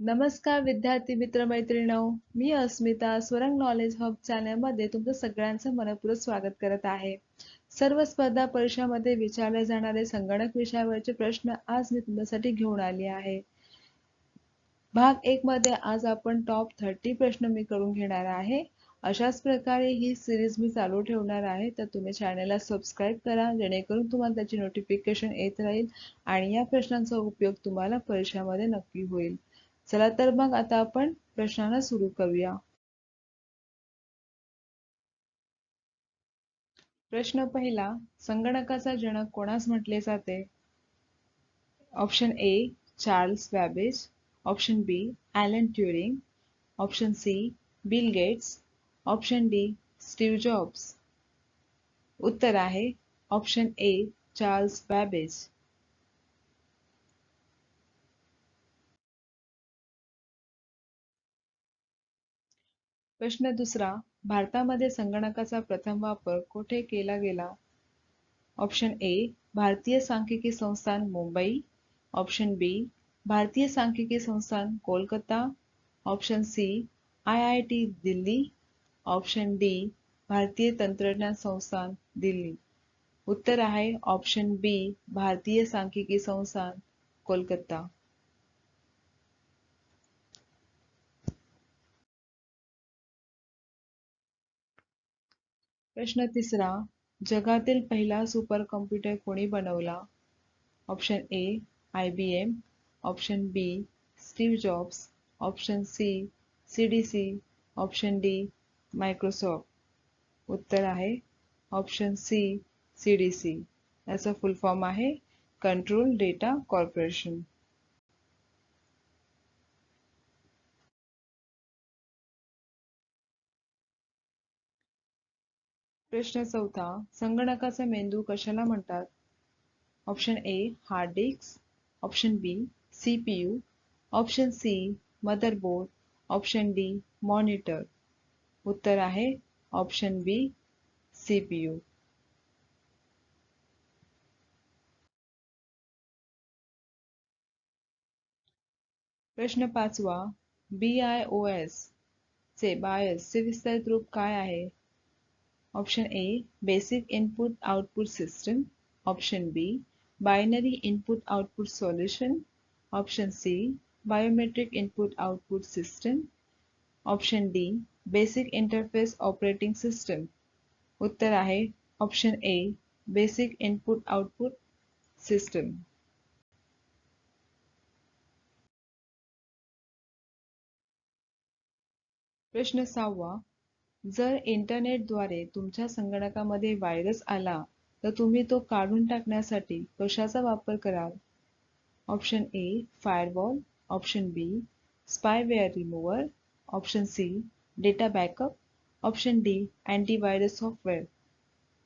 नमस्कार विद्यार्थी मित्र मैत्रिणो मी अस्मिता स्वरंग नॉलेज हब चॅनलमध्ये तुमचं सगळ्यांचं मनपूर्वक स्वागत करत आहे. सर्व स्पर्धा परीक्षामध्ये विचारले जाणारे संगणक विषयावरचे प्रश्न आज मी तुमच्यासाठी घेऊन आली आहे. भाग एक मध्ये आज आपण टॉप थर्टी प्रश्न मी करून घेणार आहे. अशाच प्रकारे ही सिरीज मी चालू ठेवणार आहे. तर तुम्ही चॅनलला सबस्क्राईब करा जेणेकरून तुम्हाला त्याची नोटिफिकेशन येत राहील आणि या प्रश्नांचा उपयोग तुम्हाला परीक्षामध्ये नक्की होईल. चला तर मग आता आपण प्रश्नाला सुरू करूया. प्रश्न पहिला संगणकाचा जनक कोणास म्हटले जाते? Option A Charles Babbage option B Alan Turing. Option C Bill Gates. Option D Steve Jobs. उत्तर आहे ऑप्शन ए चार्ल्स बॅबेज. प्रश्न दुसरा भारतामध्ये संगणकाचा प्रथम वापर कोठे केला गेला? ऑप्शन ए भारतीय सांख्यिकी संस्थान मुंबई. ऑप्शन बी भारतीय सांख्यिकी संस्थान Kolkata. Option C I I T Delhi. Option D भारतीय तंत्रज्ञान संस्थान दिल्ली. उत्तर आहे ऑप्शन बी भारतीय सांख्यिकी संस्थान कोलकाता. प्रश्न तिसरा जगातील पहिला सुपर कॉम्प्युटर कोणी बनवला? Option A I B M option B Steve Jobs option C C D C option D Microsoft उत्तर आहे option C C D C याचा फुल फॉर्म आहे कंट्रोल डेटा कॉर्पोरेशन प्रश्न चौथा संगणकाचा मेंदू कशाला म्हणतात? Option A hard disk option B C P U option C motherboard option D monitor उत्तर आहे option B C P U प्रश्न पाचवा बी आय ओ एस चे बायस चे विस्तारित रूप काय आहे? Option A Basic Input Output System Option B Binary Input Output Solution Option C Biometric Input Output System Option D Basic Interface Operating System उत्तर आहे option A basic input output system प्रश्न सहावा जर इंटरनेटद्वारे तुमच्या संगणकामध्ये व्हायरस आला तर तुम्ही तो काढून टाकण्यासाठी कशाचा वापर कराल? Option A firewall option B spyware remover option C data backup option D antivirus software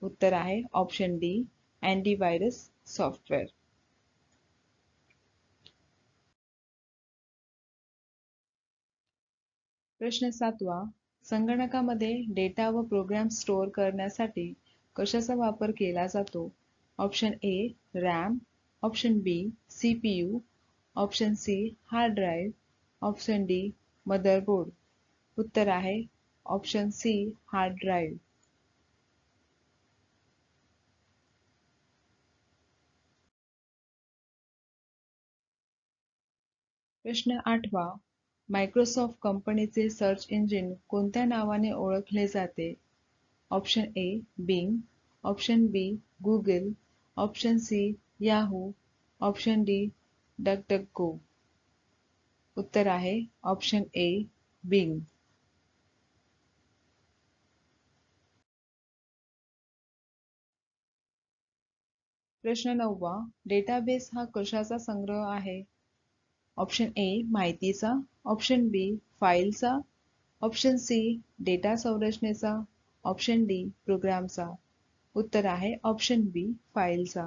उत्तर आहे ऑप्शन डी अँटीव्हायरस सॉफ्टवेअर प्रश्न सातवा. संगणकामध्ये डेटा व प्रोग्राम स्टोअर करण्यासाठी कशाचा वापर केला जातो? Option A RAM. Option B C P U option C hard drive. Option D motherboard. उत्तर आहे ऑप्शन सी हार्ड ड्राईव्ह. प्रश्न आठवा. मायक्रोसॉफ्ट कंपनीचे सर्च इंजिन कोणत्या नावाने ओळखले जाते? Option A Bing option B Google option C Yahoo option D Duck Duck Go उत्तर आहे ऑप्शन ए बिंग प्रश्न नववा डेटाबेस हा कशाचा संग्रह आहे? ऑप्शन ए माहितीचा. ऑप्शन बी फाईलचा. ऑप्शन सी डेटा संरचनेचा. ऑप्शन डी प्रोग्रामचा. उत्तर आहे ऑप्शन बी फाईलचा.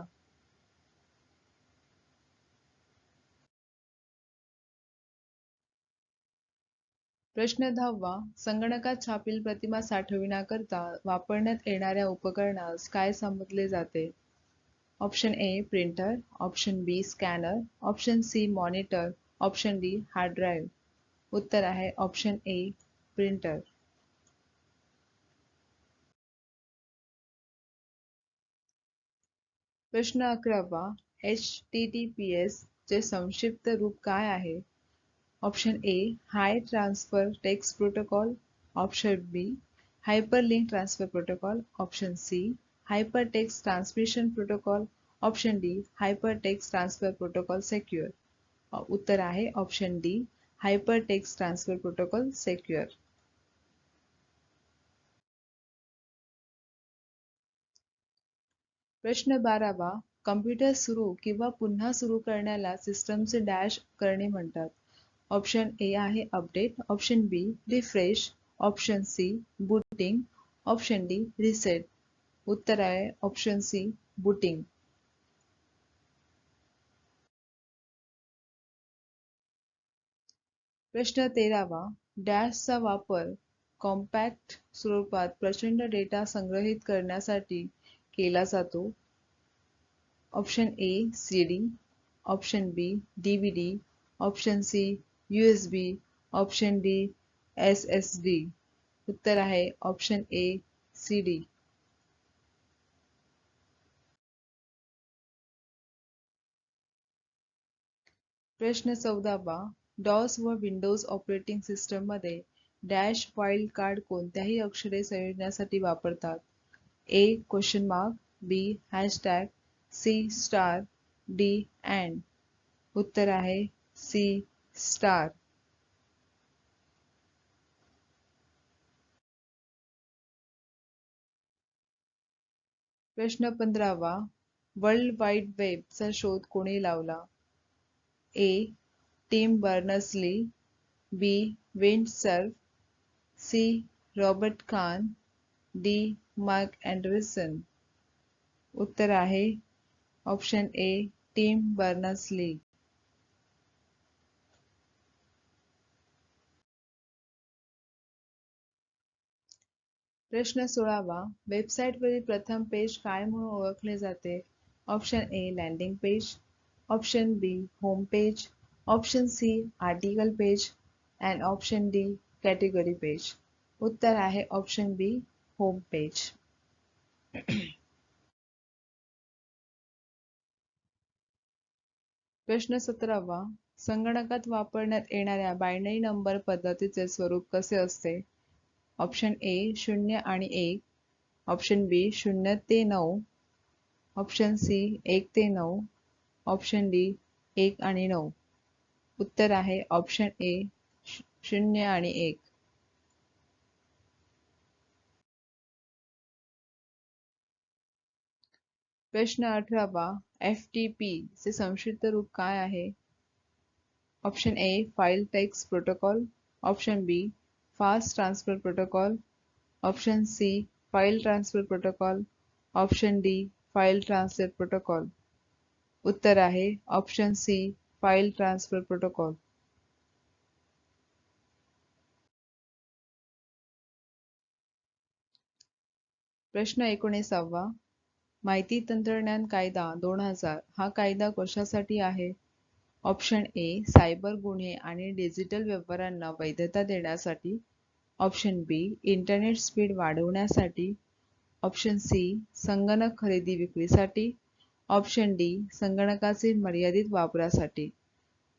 प्रश्न दहावा संगणकात छापील प्रतिमा साठविण्याकरता वापरण्यात येणाऱ्या उपकरणास काय समजले जाते? Option A printer. Option B scanner. Option C monitor. Option D hard drive उत्तर आहे ऑप्शन ए प्रिंटर प्रश्न अकरावा H T T P S चे संक्षिप्त रूप आहे? Option A high transfer text protocol option B hyperlink transfer protocol option C hyper text transmission protocol option D hyper text transfer protocol secure उत्तर आहे option D hyper text transfer protocol secure प्रश्न बारावा computer सुरू किंवा पुन्हा सुरू करण्याला सिस्टमचे डॅश करणे म्हणतात. ऑप्शन ए आहे update option B refresh option C booting option D reset उत्तर आहे ऑप्शन सी बुटिंग प्रश्न तेरावा. डॅशचा वापर कॉम्पॅक्ट स्वरूपात प्रचंड डेटा संग्रहित करण्यासाठी केला जातो. Option A C D option B D V D option C U S B option D S S D. उत्तर आहे ऑप्शन ए सी डी प्रश्न चौदावा. डॉस व विंडोज ऑपरेटिंग सिस्टममध्ये डॅश वाईल्ड कार्ड कोणत्याही अक्षरे संयोजण्यासाठी वापरतात. A question mark B hashtag C star D and उत्तर आहे सी स्टार प्रश्न पंधरावा वर्ल्ड वाईड वेबचा शोध कोणी लावला? A Tim Berners Lee B. Vint Cerf C. Robert Kahn D. Marc Andreessen उत्तर आहे, option A, Tim Berners Lee प्रश्न सोळावा, वेबसाईटवरील प्रथम पेज काय म्हणून ओळखले जाते? Option A, landing page. Option B, home page. Option C article page and option D category page. उत्तर आहे ऑप्शन बी होम पेज प्रश्न सतरावा संगणकात वापरण्यात येणाऱ्या बायनरी नंबर पद्धतीचे स्वरूप कसे असते? ऑप्शन ए शून्य आणि एक. ऑप्शन बी शून्य ते नऊ. ऑप्शन सी एक ते नऊ. ऑप्शन डी एक आणि नऊ. उत्तर आहे. ऑप्शन ए शून्य आणि एक. प्रश्न अठरावा एफ टी पी चे संक्षिप्त रूप काय आहे? Option A file text protocol option B fast transfer protocol option C file transfer protocol option D file translate protocol उत्तर आहे. Option C file transfer protocol प्रश्न एकोणीसावा. माहिती तंत्रज्ञान कायदा दोन हजार. हा कायदा कशासाठी आहे? ऑप्शन ए सायबर गुन्हे आणि डिजिटल व्यवहारांना वैधता देण्यासाठी. ऑप्शन बी इंटरनेट स्पीड वाढवण्यासाठी. ऑप्शन सी संगणक खरेदी विक्रीसाठी. ऑप्शन डी संगणकाचे मर्यादित वापरासाठी.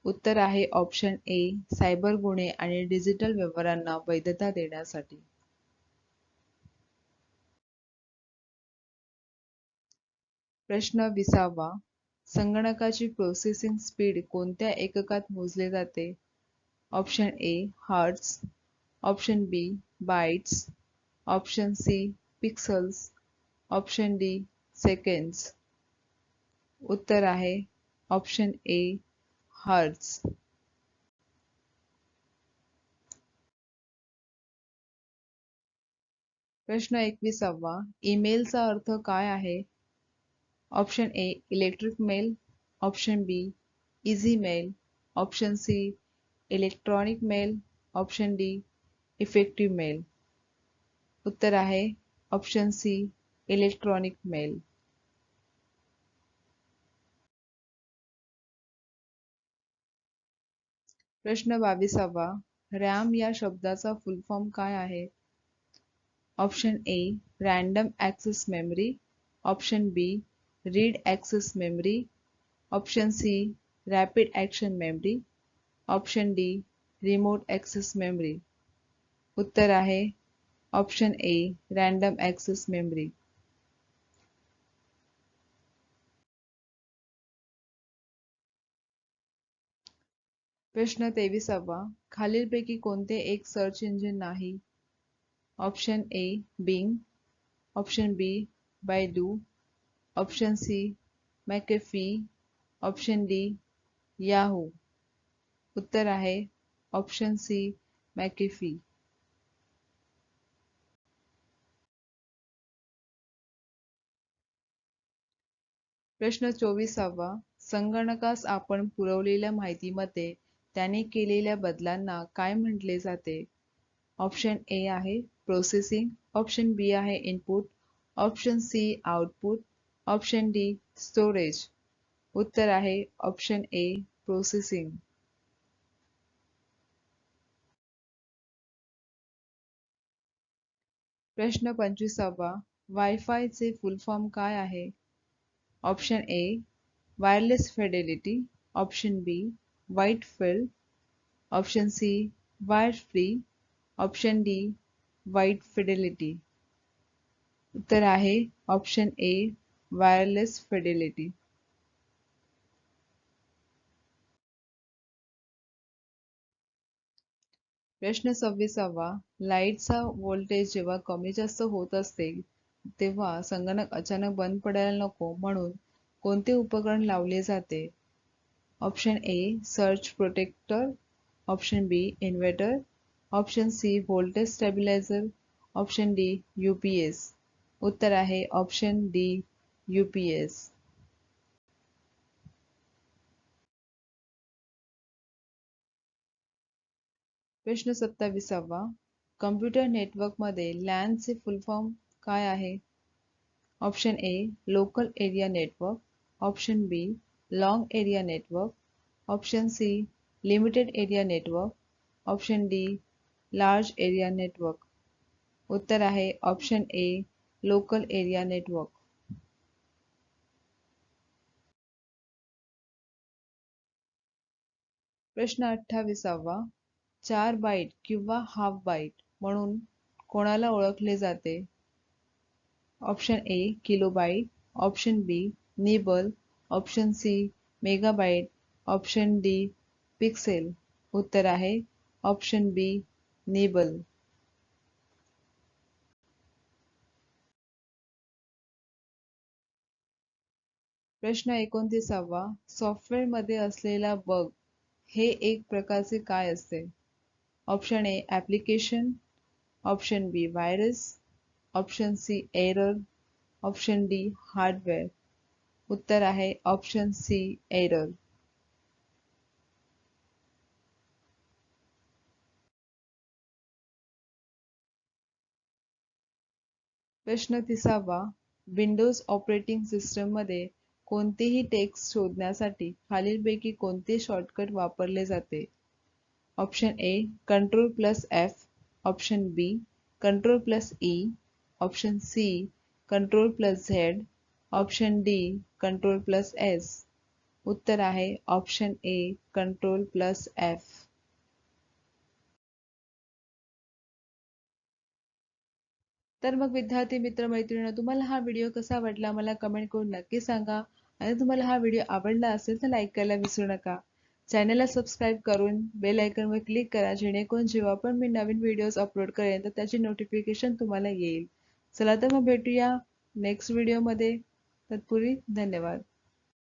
उत्तर आहे ऑप्शन ए सायबर गुन्हे आणि डिजिटल व्यवहारांना वैधता देण्यासाठी. प्रश्न विसावा. संगणकाची प्रोसेसिंग स्पीड कोणत्या एककात मोजले जाते? Option A hertz option B bytes option C pixels option D seconds उत्तर आहे ऑप्शन ए हर्ट्स प्रश्न एकविसावा, ईमेलचा अर्थ काय आहे? Option A, electric mail. Option B, easy mail. Option C, electronic mail. Option D, effective mail. उत्तर आहे, ऑप्शन सी, इलेक्ट्रॉनिक मेल. प्रश्न बावीसावा रॅम या शब्दाचा फुल फॉर्म काय आहे? Option A random access memory option B read access memory option C rapid action memory option D remote access memory उत्तर आहे option A random access memory प्रश्न तेविसावा. खालीलपैकी कोणते एक सर्च इंजिन नाही? Option A Bing option B Baidu option C McAfee option D Yahoo उत्तर आहे ऑप्शन सी मॅकेफी प्रश्न चोवीसावा. संगणकास आपण पुरवलेल्या माहितीमध्ये त्याने केलेल्या बदलांना काय म्हटले जाते? ऑप्शन ए आहे प्रोसेसिंग ऑप्शन बी आहे input option C output option D storage उत्तर आहे ऑप्शन ए प्रोसेसिंग प्रश्न पंचवीसावा वायफायचे फुल फॉर्म काय आहे? Option A wireless fidelity option B wide field option C wire free option D wide fidelity उत्तर आहे option A wireless Fidelity प्रश्न सव्वीसावा लाईटचा व्होल्टेज जेव्हा कमी जास्त होत असते तेव्हा संगणक अचानक बंद पडायला नको म्हणून कोणते उपकरण लावले जाते? Option A search protector, option B inverter option C, voltage stabiliser option D U P S उत्तर आहे option D U P S प्रश्न सत्ताविसावा कम्प्युटर नेटवर्कमध्ये लॅनचे फुल फॉर्म काय आहे? Option A local area network option B long area network option C limited area network option D large area network उत्तर आहे option A local area network प्रश्न अठ्ठावीसावा चार बाईट किंवा हाफ बाईट म्हणून कोणाला ओळखले जाते? Option A kilo byte option B nibble option C megabyte option D pixel. उत्तर आहे ऑप्शन बी नेबल. प्रश्न एकोणतीसावा सॉफ्टवेअरमध्ये असलेला बग हे एक प्रकारचे काय असते? Option A application. Option B virus. Option C error. Option D hardware. उत्तर आहे ऑप्शन सी एरर प्रश्न तिसावा. विंडोज ऑपरेटिंग सिस्टममध्ये कोणतेही टेक्स्ट शोधण्यासाठी खालीलपैकी कोणते शॉर्टकट वापरले जाते? Option A control plus F option B control plus E option C control plus Z option D control plus S. उत्तर आहे option A control plus F. तर मग विद्यार्थी मित्र मैत्रिणी तुम्हाला हा व्हिडिओ कसा वाटला मला कमेंट करून नक्की सांगा. आणि तुम्हाला हा व्हिडिओ आवडला असेल तर लाईक करायला विसरू नका. चॅनलला सबस्क्राईब करून बेल आयकॉनवर क्लिक करा जेणेकरून जेव्हा पण मी नवीन व्हिडिओज अपलोड करेन तर त्याची नोटिफिकेशन तुम्हाला येईल. चला तर मग भेटूया नेक्स्ट व्हिडिओमध्ये तत्पूर्वी धन्यवाद.